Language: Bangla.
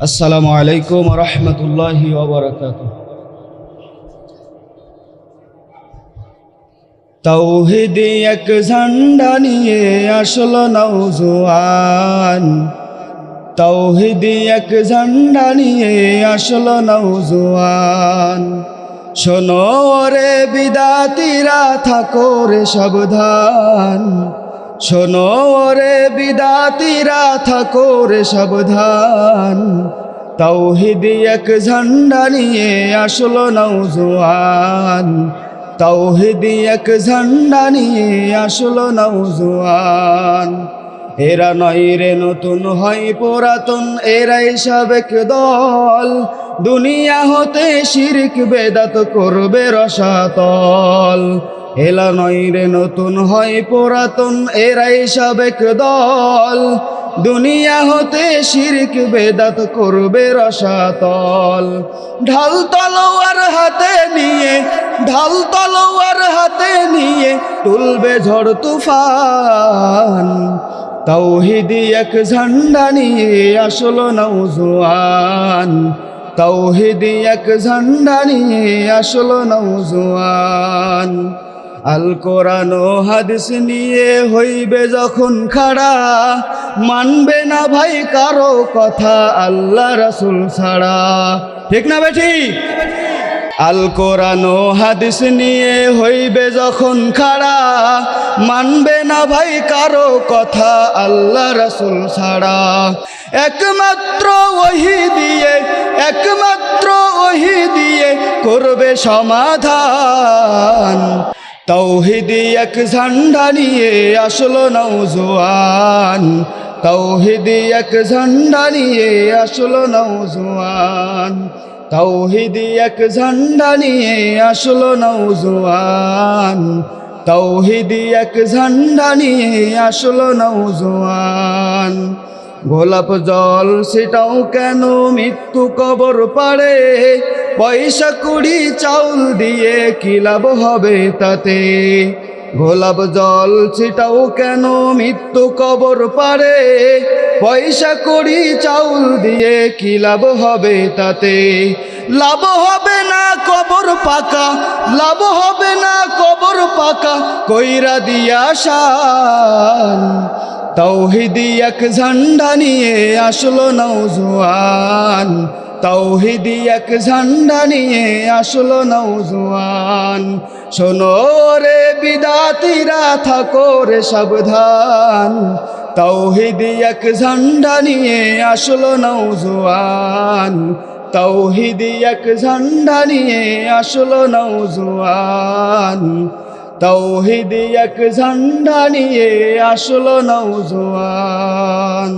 আসসালামু আলাইকুম রহমতুল্লাহি তৌহিদি এক ঝান্ডা নিয়ে আসলো নৌজোয়ান তৌহিদি এক ঝান্ডা নিয়ে আসলো নৌজোয়ান শোনো রে বিদাতিরা, থাকো রে সাবধান। শোনো রে বিদাতিরা, থাকো রে সাবধান। তৌহিদি এক ঝান্ডা নিয়ে আসলো নৌজোয়ান তৌহিদি এক ঝান্ডা নিয়ে আসলো নৌজোয়ান এরা নয় রে নতুন হয় পুরাতন, এরাই সাবেক দল। দুনিয়া হতে শিরিক বেদাত করবে রসাতল। এলা নয় রে নতুন হয় পুরাতন, এরাই সাবেক দল। দুনিয়া হতে শিরিক বেদাত করবে রসাতল। ঢাল তলোয়ার হাতে নিয়ে, ঢাল তলোয়ার হাতে নিয়ে তুলবে ঝড় তুফান। তৌহিদি এক ঝান্ডা নিয়ে আসলো নৌজোয়ান তৌহিদি এক ঝান্ডা নিয়ে আসলো নৌজোয়ান আল কোরআন ও হাদিস নিয়ে হইবে যখন খাড়া, মানবে না ভাই কারও কথা আল্লাহ রাসুল ছাড়া। ঠিক না বেঠি? আল কোরআন ও হাদিস নিয়ে হইবে যখন খাড়া, মানবে না ভাই কারও কথা আল্লাহ রাসুল ছাড়া। একমাত্র ওহি দিয়ে, একমাত্র ওহি দিয়ে করবে সমাধান। তৌহিদি এক ঝান্ডা নিয়ে আসলো নৌজোয়ান তৌহিদি এক ঝান্ডা নিয়ে আসলো নৌজোয়ান তৌহিদি এক ঝান্ডা নিয়ে আসলো নৌজোয়ান তৌহিদি এক ঝান্ডা নিয়ে আসলো নৌজোয়ান গোলাপ জল সেটাও কেন মৃত্যু কবর পাড়ে? পয়সা কুড়ি চাউল দিয়ে কি লাভ হবে তাতে? গোলাপ জল সেটাও কেন মৃত্যু কবর পারে? পয়সা করি চাউল দিয়ে কি লাভ হবে তাতে? লাভ হবে না কবর পাকা, লাভ হবে না কবর পাকা, কইরা দিয়া শান। তৌহিদি এক ঝান্ডা নিয়ে আসলো নৌজোয়ান তৌহিদি এক ঝান্ডা নিয়ে আসলো নৌজোয়ান শোনো রে বিদাতিরা, থাকো রে সাবধান। তৌহিদি এক ঝান্ডা নিয়ে আসলো নৌজোয়ান তৌহিদি এক ঝান্ডা নিয়ে আসলো নৌজোয়ান তৌহিদি এক ঝান্ডা নিয়ে আসলো নৌজোয়ান